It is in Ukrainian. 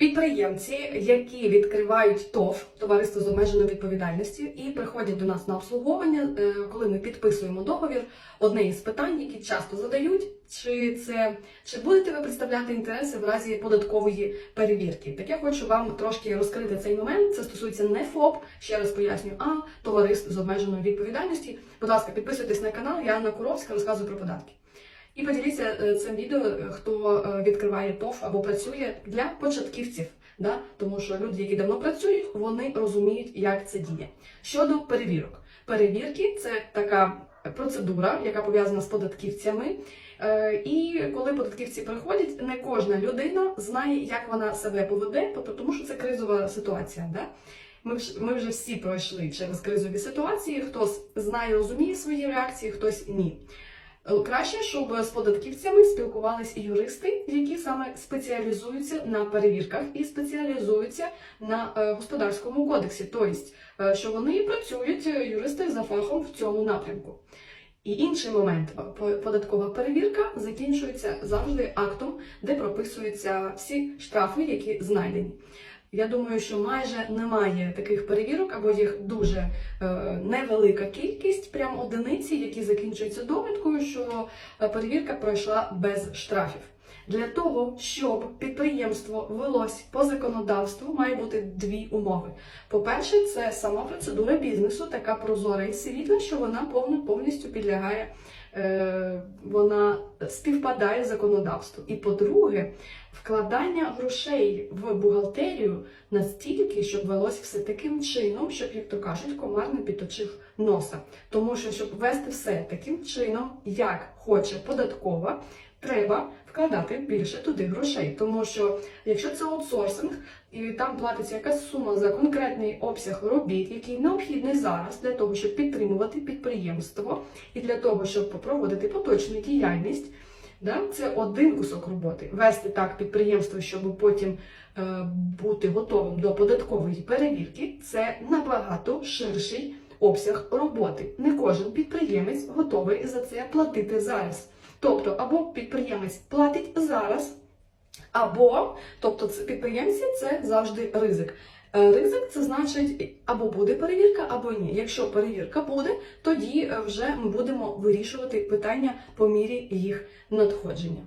Підприємці, які відкривають ТОВ товариство з обмеженою відповідальністю, і приходять до нас на обслуговування, е, коли ми підписуємо договір, одне із питань, які часто задають, чи це чи будете ви представляти інтереси в разі податкової перевірки? Так я хочу вам трошки розкрити цей момент. Це стосується не ФОП, ще раз пояснюю, а товариств з обмеженою відповідальністю. Будь ласка, підписуйтесь на канал. Я Анна Куровська розказую про податки. І поділіться е, цим відео, е, хто е, відкриває ТОВ або працює для початківців. Да? Тому що люди, які давно працюють, вони розуміють, як це діє. Щодо перевірок, перевірки це така процедура, яка пов'язана з податківцями. І коли податківці приходять, не кожна людина знає, як вона себе поведе, тобто тому що це кризова ситуація. Да? Ми ми вже всі пройшли через кризові ситуації. Хтось знає, розуміє свої реакції, хтось ні. Е, Краще, щоб з податківцями спілкувалися юристи, які саме спеціалізуються на перевірках і спеціалізуються на е, господарському кодексі, тобто, е, що вони працюють юристи за фахом в цьому напрямку. І інший момент податкова перевірка закінчується завжди актом, де прописуються всі штрафи, які знайдені. Я думаю, що майже немає таких перевірок, або їх дуже е, невелика кількість, прям одиниці, які закінчуються довідкою, що е, перевірка пройшла без штрафів. Для того, щоб підприємство велось по законодавству, має бути дві умови. По-перше, це сама процедура бізнесу, така прозора і світла, що вона повністю підлягає, е, вона співпадає з законодавством. І по-друге, вкладання грошей в бухгалтерію настільки, щоб велось все таким чином, щоб, як то кажуть, комар не підточив носа. Тому що, щоб вести все таким чином, як хоче податкова, треба вкладати більше туди грошей. Тому що якщо це аутсорсинг, і там платиться якась сума за конкретний обсяг робіт, який необхідний зараз для того, щоб підтримувати підприємство і для того, щоб проводити поточну діяльність. Да? Це один кусок роботи. Вести так підприємство, щоб потім е, бути готовим до податкової перевірки, це набагато ширший обсяг роботи. Не кожен підприємець готовий за це платити зараз. Тобто, або підприємець платить зараз, або, тобто, підприємці це завжди ризик. Е, Ризик це значить або буде перевірка, або ні. Якщо перевірка буде, тоді е, вже ми будемо вирішувати питання по мірі їх надходження.